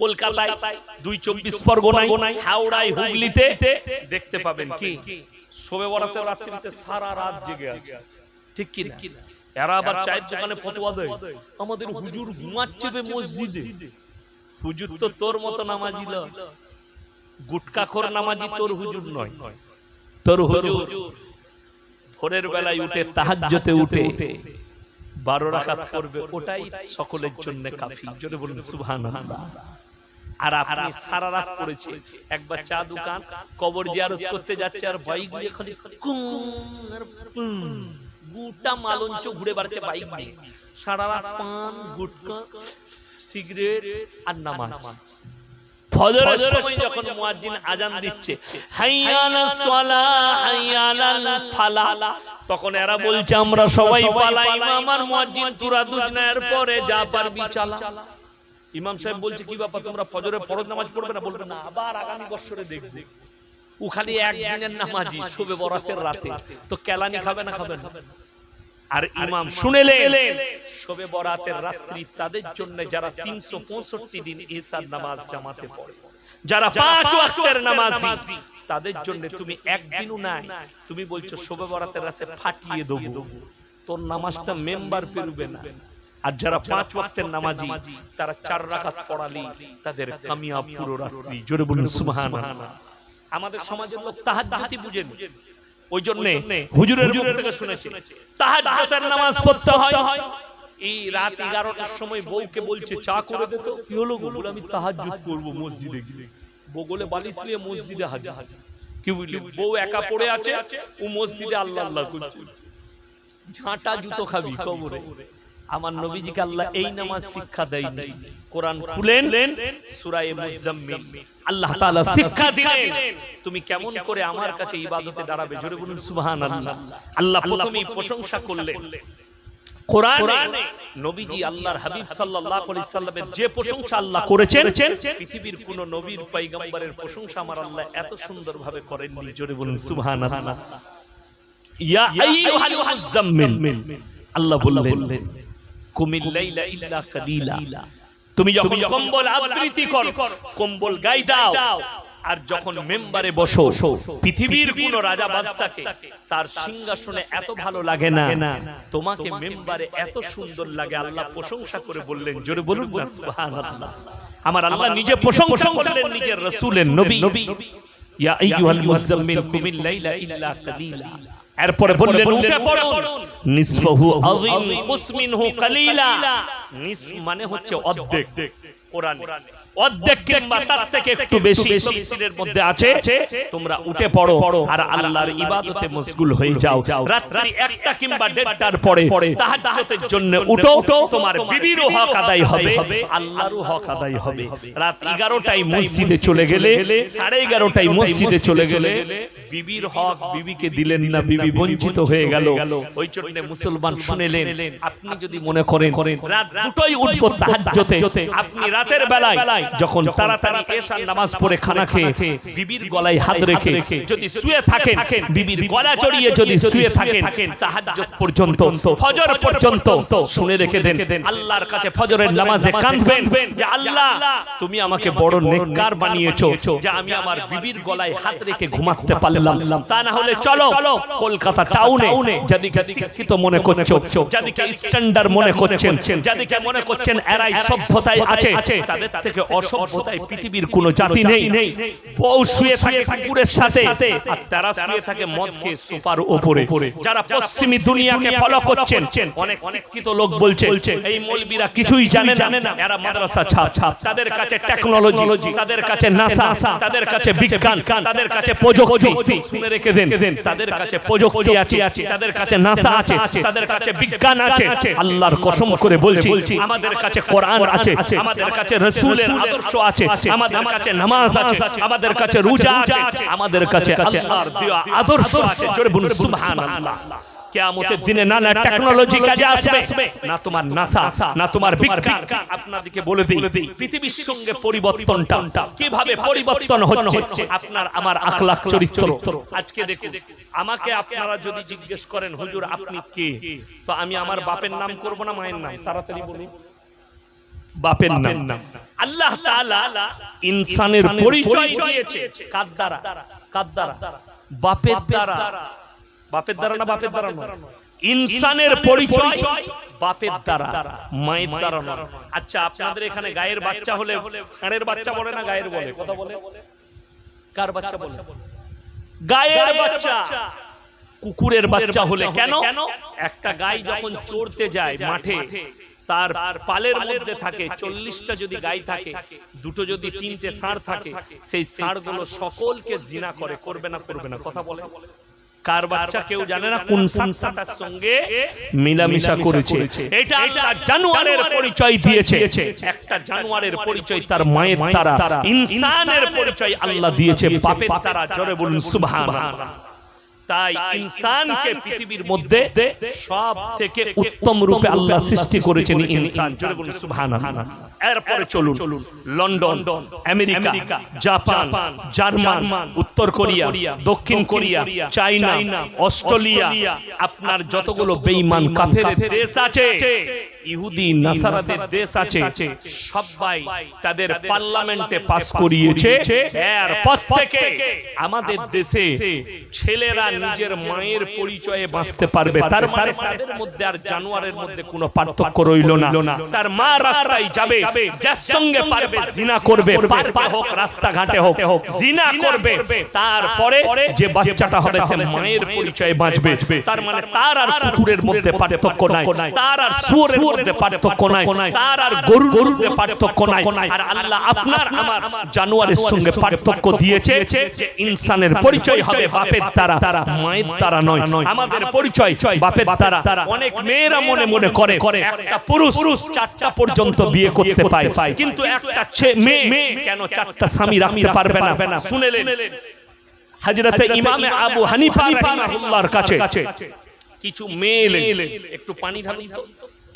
কলকাতায় দুই চব্বিশ পরগনায় হাওড়ায় হুগলিতে দেখতে পাবেন কি? শোবে রাত্রিতে সারা রাত জেগে আছে। ঠিক কি না? এরা আবার চায়ের দোকানে ফতোয়া দেয়। আমাদের হুজুর ঘুমাচ্ছে মসজিদে। হুজুর তো তোর মতো নামাজি গুটকাখোর নামাজি তোর হুজুর নয়। তোর হুজুর ভোরের বেলায় উঠে তাহাজ্জতে উঠে। বারো রাকাত করবে ওটাই সকলের জন্য কাফি। জোরে বলুন সুবহানাল্লাহ। আর আপনি সারা রাত করেছে একবার চা দোকান কবর জিয়ারত করতে যাচ্ছে আর বাইক নিয়ে খালি। গোটা মালঞ্চ ঘুরে বেড়াচ্ছে বাইক নিয়ে। সারা রাত পান গুটকা সিগারেট আর নামাজ। ফজরের সময় যখন মুয়াজ্জিন আজান দিচ্ছে হাইয়ালাস সালাহ হাইয়ালাল ফালাহ তখন এরা বলছে আমরা সবাই পালাই আমার মুয়াজ্জিন তুরা দুজনার পরে যা পারবি চালা। ইমাম সাহেব বলছে কি ব্যাপার তোমরা ফজরে ফরজ নামাজ পড়বে না? বলবে না। আবার আগামী বছরে দেখবে। ও খালি একদিনের নামাজি শোবে বরাতের রাতে। তো কেলানি খাবে না? খাবে না। আর ইমাম শুনেলেন। শোবে বরাতের রাত্রি তাদের জন্য যারা তিনশো পঁয়ষট্টি দিন এসার নামাজ জামাতে পড়ে। যারা পাঁচ ওয়াক্তের নামাজি তাদের জন্য তুমি একদিনও নাই তুমি বলছো শোবে বরাতের রাতে ফাটিয়ে দেবো। তোর নামাজটা মেম্বার পেরুবে না। আর যারা পাঁচ ওয়াক্তের নামাজি তারা চার রাকাত পড়ালি তাদের কামিয়াব পুরো রাত্রি। জোরে বলুন সুবহানাল্লাহ। আমাদের সমাজের লোক তাহাজ্জুদি বুঝেন। ওই জন্য হুজুরের মুখ থেকে শুনেছি। তাহাজ্জুদের নামাজ পড়তে হয়। এই রাত 11টার সময় বউকে বলছে চা করে দে তো। কি হলো বলে আমি তাহাজ্জুদ করব মসজিদে গিয়ে। বগলে বালিশ নিয়ে মসজিদে হাজির। কি বুঝলি? বউ একা পড়ে আছে ও মসজিদে আল্লাহ আল্লাহ করছে। ঝাঁটা জুতো খাবি কবরে। আমার নবীজিকে আল্লাহ এই নামাজ শিক্ষা দেয়নি। কোরআন খুলেন মুজাম্মিল। আল্লাহ তাআলা শিক্ষা দিলেন। তুমি কেমন করে আমার কাছে ইবাদতে দাঁড়াবে? জোরে বলুন সুবহানাল্লাহ। আল্লাহ প্রথমেই প্রশংসা করলেন। কোরআনে নবীজি আল্লাহর হাবিব সাল্লাল্লাহু আলাইহি সাল্লামের যে প্রশংসা আল্লাহ করেছেন পৃথিবীর কোন নবীর পয়গম্বরের প্রশংসা আমার আল্লাহ এত সুন্দরভাবে করেননি। জোরে বলুন সুবহানাল্লাহ। ইয়া আইয়ুহাল মুজাম্মিল আল্লাহ বললেন তুমি যখন কম্বল আবৃত্তি করো কম্বল গাই দাও। আর যখন মেম্বারে বসো পৃথিবীর কোন রাজা বাদশাকে তার সিংহাসনে এত ভালো লাগে না। তোমাকে মেম্বারে এত সুন্দর লাগে। আল্লাহ প্রশংসা করে বললেন জোরে বলুন না সুবহানাল্লাহ। আমার আল্লাহ নিজে প্রশংসা করলেন নিজের রাসূলের নবী। ইয়া আইয়ুহাল মুজাম্মিল কুমিল লাইলা ইল্লা কালিলা। এরপরে বললেন উঠে পড়ুন। নিসফহু আযিম কুসমিনহু কালিলা। নিসফ মানে হচ্ছে অর্ধেক। কোরআনে। অর্ধেক কিংবা তার থেকে একটু বেশি তাফসীরের মধ্যে আছে। তোমরা উঠে পড়ো আর আল্লাহর ইবাদতে মশগুল হয়ে যাও। রাত্রি একটা কিংবা দেড়টার পরে তাহাজ্জুদের জন্য উঠো। তোমার বিবিরও হক আদায় হবে। আল্লাহরও হক আদায় হবে। রাত 11টায় মসজিদে চলে গেলে 11:30টায় মসজিদে চলে গেলে বিবির হক বিবিকে দিলেন না বিবি বঞ্চিত হয়ে গেল। ওই জন্য মুসলমান শুনেলেন আপনি যদি মনে করেন রাত দুটোই উঠবো তাহাজ্জুদে। আপনি রাতের বেলায় যখন তাড়াতাড়ি এশার নামাজ পড়ে খানা খেয়ে বিবির গলায় হাত রেখে যদি শুয়ে থাকেন বিবির গলা জড়িয়ে যদি শুয়ে থাকেন তাহাজ্জুদ পর্যন্ত ফজর পর্যন্ত শুনে রেখে দেন আল্লাহর কাছে ফজরের নামাজে কাঁদবেন যে আল্লাহ তুমি আমাকে বড় নেককার বানিয়েছো যে আমি আমার বিবির গলায় হাত রেখে ঘুমাতে পারলাম তা না হলে চলো কলকাতা টাউনে যাদিকে শিক্ষিত মনে করছ? যাদিকে স্ট্যান্ডার্ড মনে করছেন। যাদিকে মনে করছেন এরাই সভ্যতায় আছে। তাদের থেকে অসভ্যতায় পৃথিবীর কোন জাতি নেই। বউ শুয়ে থাকে কুকুরের সাথে। আর তারা শুয়ে থাকে মদ খেয়ে সুপার উপরে যারা পশ্চিমী দুনিয়াকে ফলো করছেন। অনেক শিক্ষিত লোক বলছে এই মৌলবীরা কিছুই জানে না। এরা মাদ্রাসা ছাপ। ছাপ। তাদের কাছে টেকনোলজি তাদের কাছে নাসা তাদের কাছে বিজ্ঞান তাদের কাছে প্রযুক্তি শুনে রেখে দেন। তাদের কাছে প্রযুক্তি আছে। তাদের কাছে নাসা আছে। তাদের কাছে বিজ্ঞান আছে। আল্লাহর কসম করে বলছি। আমাদের কাছে কোরআন আছে। আমাদের কাছে রাসূলের আদর্শ আছে। আমাদের কাছে নামাজ আছে। আমাদের কাছে রোজা আছে। আমাদের কাছে আল্লাহর দেওয়া আদর্শ আছে। জোরে বলুন সুবহানাল্লাহ। কিয়ামতের দিনে না না টেকনোলজি কাজে আসবে। না তোমার নাসা না তোমার বিজ্ঞান। আপনাদেরকে বলে দেই পৃথিবীর সঙ্গে পরিবর্তনটা কীভাবে পরিবর্তন হচ্ছে? আপনার আমার আখলাক চরিত্র। আজকে দেখুন আমাকে আপনারা যদি জিজ্ঞেস করেন হুজুর আপনি কে? তো আমি আমার বাপের নাম করব না মায়ের নাম? তাড়াতাড়ি বলি বাপের নাম। আল্লাহ তাআলা ইনসানের পরিচয় দিয়েছে। কার দ্বারা? কার দ্বারা? বাপের দ্বারা। বাপের দ্বারা না বাপের দ্বারা নয়? ইনসানের পরিচয় বাপের দ্বারা মায়ের দ্বারা নয়। আচ্ছা আপনাদের এখানে গায়ের বাচ্চা হলে ষাঁড়ের বাচ্চা বলে না গায়ের বলে? কথা বলে? কার বাচ্চা বলে? গায়ের বাচ্চা। কুকুরের বাচ্চা হলে কেন? একটা গাই যখন চড়তে যায় মাঠে তার পালের মধ্যে থাকে চল্লিশটা যদি গাই থাকে দুটো যদি তিনটে ষাঁড় থাকে সেই ষাঁড়গুলো সকলকে জিনা করে করবে না। করবে না। কথা বলে? কার বাচ্চা কেউ জানে না কোন ষাঁড়টা সঙ্গে মিলামিশা করেছে। এটা আল্লাহ জানোয়ারের পরিচয় দিয়েছে। একটা জানোয়ারের পরিচয় তার মায়ের তারা। ইনসানের পরিচয় আল্লাহ দিয়েছে। বাপের তারা জোরে বলুন সুবহানাল্লাহ। তাই ইনসানকে পৃথিবীর মধ্যে সব থেকে উত্তম রূপে আল্লাহ সৃষ্টি করেছেন ইনসান। জোরে বলুন সুবহানাল্লাহ। এরপরে চলুন। লন্ডন আমেরিকা জাপান জার্মান উত্তর কোরিয়া দক্ষিণ কোরিয়া চাইনা অস্ট্রেলিয়া আপনার যতগুলো বেঈমান কাফের দেশ আছে। ইহুদি নাসারাদের দেশ আছে সবাই তাদের পার্লামেন্টে পাস করিয়েছে। এরপর থেকে আমাদের দেশে ছেলেরা নিজের মায়ের পরিচয়ে বাঁচতে পারবে। তার মানে তাদের মধ্যে আর জানোয়ারের মধ্যে কোনো পার্থক্য রইল না। তার মা রাস্তায় যাবে। যার সঙ্গে পারবে জিনা করবে পার্কে হোক রাস্তাঘাটে হোক। জিনা করবে। তারপরে যে বাচ্চাটা হবে সে মায়ের পরিচয়ে বাঁচবে। তার মানে তার আর কুকুরের মধ্যে পার্থক্য নাই। তার আর শুয়োরের মধ্যে পার্থক্য নাই। তার আর গরুর মধ্যে পার্থক্য নাই। আর আল্লাহ আপনার আমার জানোয়ারের সঙ্গে পার্থক্য দিয়েছে যে ইনসানের পরিচয় হবে বাপের দ্বারা মায়ের দ্বারা নয়। আমাদের পরিচয় বাপের দ্বারা অনেক মেয়েরা মনে মনে করে একটা পুরুষ চারটা পর্যন্ত বিয়ে করতে পায়। কিন্তু একটা ছে- মেয়ে কেন চারটা স্বামী রাখতে পারবে না। শুনেলেন হযরতে ইমামে আবু হানিফা রাহিমাহুল্লাহর কাছে কিছু মেয়ে একটু পানি ঢালুন তো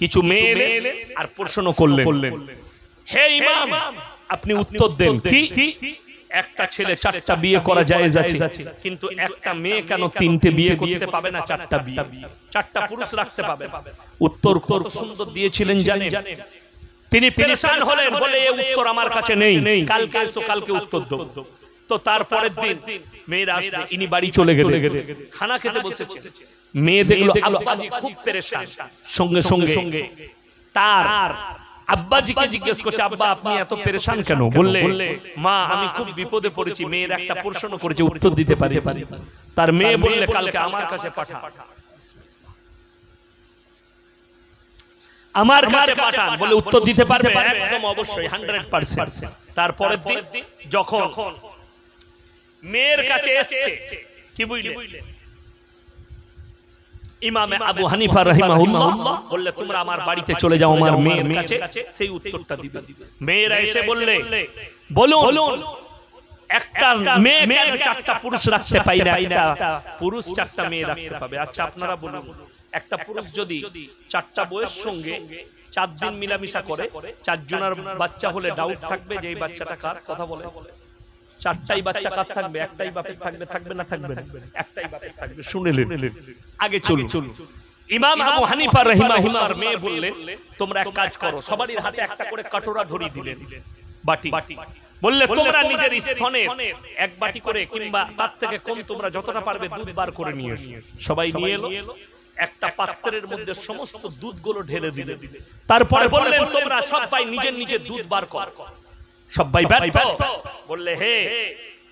কিছু মেয়ে এলেন আর প্রশ্ন করলেন। হে ইমাম আপনি উত্তর দেন। কি? একটা ছেলে চারটা বিয়ে করা যায় যাচ্ছে কিন্তু একটা মেয়ে কেন তিনটে বিয়ে করতে পাবে না চারটা বিয়ে? চারটা পুরুষ রাখতে পাবে। উত্তর কত সুন্দর দিয়েছিলেন জানেন? তিনি পেরেশান হলেন বলে এই উত্তর আমার কাছে নেই। কালকে এসো কালকে উত্তর দেবো। তো তারপরের দিন মেয়েরা আসবে। ইনি বাড়ি চলে গেলে খানা খেতে বসেছে মেয়ে দেখল আব্বাজি খুব পেরেশান। সঙ্গে সঙ্গে সঙ্গে তার আব্বাজিকে জিজ্ঞেস করছে আব্বা আপনি এত পেরেশান কেন? বললে মা আমি খুব বিপদে পড়েছি মেয়ের একটা প্রশ্ন করেছে উত্তর দিতে পারি। তার মেয়ে বললে কালকে আমার কাছে পাঠা। আমার কাছে পাঠান বলে উত্তর দিতে পারবে? একদম অবশ্যই হান্ড্রেড পার্সেন্ট তারপরের দিন যখন মেয়ের কাছে এসছে কি বুঝলে? ইমামে আবু হানিফা রাহিমাহুল্লাহ বললে তোমরা আমার বাড়িতে চলে যাও আমার মেয়ের কাছে সেই উত্তরটা দিবে। মেয়েরা এসে বললে বলুন একটা মেয়ে কেন চারটা পুরুষ রাখতে পাই না? একটা পুরুষ চারটা মেয়ে রাখতে পাবে। আচ্ছা আপনারা বলুন একটা পুরুষ যদি চারটা বইয়ের সঙ্গে চার দিন মিলামিশা করে চারজনের বাচ্চা হলে ডাউট থাকবে যে এই বাচ্চাটা কার কথা বলে। চারটাই বাচ্চা কার থাকবে একটাই বাপের থাকবে থাকবে না থাকবে না? একটাই বাপের থাকবে। শুনেলেন আগে চলুন। ইমাম আবু হানিফা রাহিমাহুল্লাহর মেয়ে বললেন তোমরা এক কাজ করো সবারই হাতে একটা করে কাটোরা ধরিয়ে দিলেন। বাটি। বললে তোমরা নিজের স্থনে এক বাটি করে কিংবা তার থেকে কম তোমরা যতটা পারবে দুধ বার করে নিয়ে এসো। সবাই নিয়ে এলো। একটা পাত্রের মধ্যে সমস্ত দুধগুলো ঢেলে দিলে তারপরে বললেন তোমরা সবাই নিজের নিজের দুধ বার কর। সবাই ব্যর্থ। বললে হে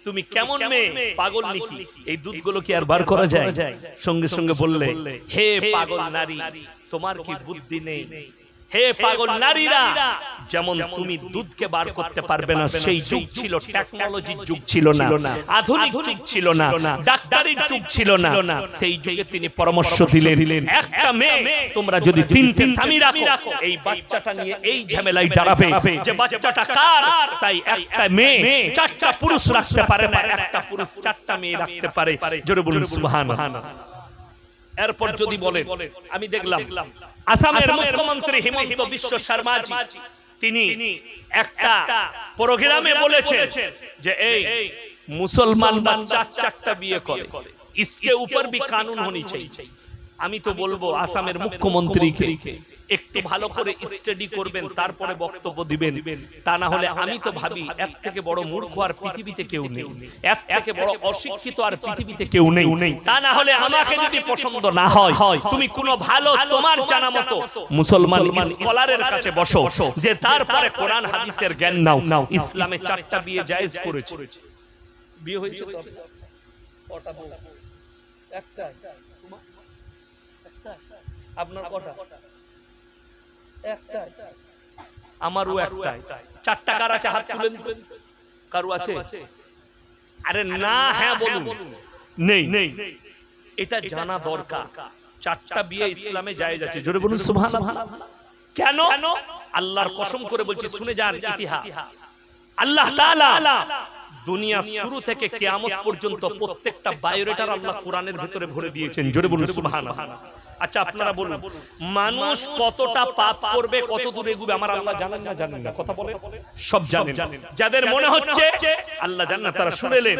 তুমি কেমন মেয়ে? পাগল নাকি? এই দুধগুলো কি আর বার করা যায়? সঙ্গে সঙ্গে বললে হে পাগল নারী তোমার কি বুদ্ধি নেই? হে পাগল নারীরা যেমন তুমি দুধকে বার করতে পারবে না সেই যুগ ছিল টেকনোলজির যুগ ছিল না আধুনিক যুগ ছিল না ডাক্তারির যুগ ছিল না সেই যুগে তিনি পরামর্শ দিলেন। একটা মেয়ে তোমরা যদি তিনটে স্বামী রাখো এই বাচ্চাটা নিয়ে এই ঝামেলায় দাঁড়াবে। যে বাচ্চাটা কার? তাই একটা মেয়ে চারটা পুরুষ রাখতে পারে না একটা পুরুষ চারটা মেয়ে রাখতে পারে। জোরে বলুন সুবহানাল্লাহ এরপর যদি বলে আমি দেখলাম আসামের মুখ্যমন্ত্রী হিমন্ত বিশ্ব শর্মাজি তিনি একটা প্রোগ্রামে বলেছেন যে এই মুসলমান চার চারটা বিয়ে করে इसके ऊपर भी कानून होनी चाहिए আমি তো বলবো আসামের মুখ্যমন্ত্রীকে একটু ভালো করে স্টাডি করবেন তারপরে বক্তব্য দিবেন। তা না হলে আমি তো ভাবি এর থেকে বড় মূর্খ আর পৃথিবীতে কেউ নেই। এর থেকে বড় অশিক্ষিত আর পৃথিবীতে কেউ নেই। তা না হলে আমাকে যদি পছন্দ না হয় তুমি কোনো ভালো তোমার জানা মতো মুসলমান স্কলারের কাছে বসো যে তারপরে কোরআন হাদিসের জ্ঞান নাও। নাও। ইসলামে চারটা বিয়ে জায়েজ করেছে। বিয়ে হয়েছে? কটা? বউ? একটাই। আপনার কটা। আমারও একটাই। চারটা কার আছে হাত তুলেন। কারও আছে? আরে না হ্যাঁ বলুন। নেই। নেই। এটা জানা দরকার। চারটা বিয়ে ইসলামে জায়েজ আছে। জোরে বলুন সুবহানাল্লাহ। কেন? আল্লাহর কসম করে বলছি শুনে যান ইতিহাস। আল্লাহ তাআলা দুনিয়া শুরু থেকে কিয়ামত পর্যন্ত প্রত্যেকটা বায়োরেটার আল্লাহ কোরআনের ভিতরে ভরে দিয়েছেন। জোরে বলুন সুবহানাল্লাহ। আচ্ছা আপনারা বলুন। মানুষ কতটা পাপ করবে কত দূর এগুবে আমার আল্লাহ জানেন না জানেন না কথা বলে সব জানেন। যাদের মনে হচ্ছে আল্লাহ জানেন না তারা শুনেলেন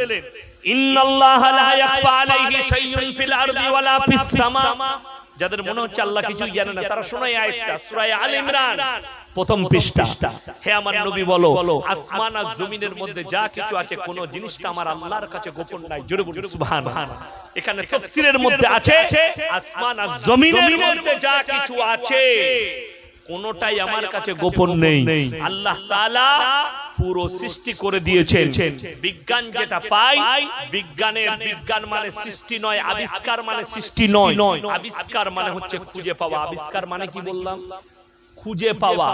ইন্নাল্লাহা লা ইয়াখফা আলাইহি শাইউন ফিল আরদি ওয়ালা ফিস সামা। যাদের মনে হচ্ছে আল্লাহ কিছু জানে না তারা শোনায় আয়াতটা সূরা আল ইমরান প্রথম পৃষ্ঠা। হে আমার নবী বলো আসমান আর জমিনের মধ্যে যা কিছু আছে কোন জিনিসটা আমার আল্লাহর কাছে গোপন নাই জোরে বলুন সুবহানাল্লাহ। এখানে তাফসীরের মধ্যে আছে আসমান আর জমিনের মধ্যে যা কিছু আছে। কোনটাই আমার কাছে গোপন নেই। আল্লাহ তাআলা পুরো সৃষ্টি করে দিয়েছেন। বিজ্ঞান যেটা পাই বিজ্ঞানের বিজ্ঞান মানে সৃষ্টি নয় আবিষ্কার মানে সৃষ্টি নয়। নয় আবিষ্কার মানে হচ্ছে খুঁজে পাওয়া। আবিষ্কার মানে কি বললাম? খুঁজে পাওয়া।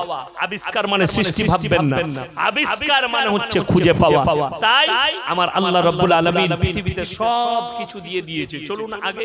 আবিষ্কার মানে সৃষ্টি ভাববেন না। আবিষ্কার মানে হচ্ছে খুঁজে পাওয়া। তাই আমার আল্লাহ রাব্বুল আলামিন পৃথিবীতে সব কিছু দিয়ে দিয়েছে। চলুন আগে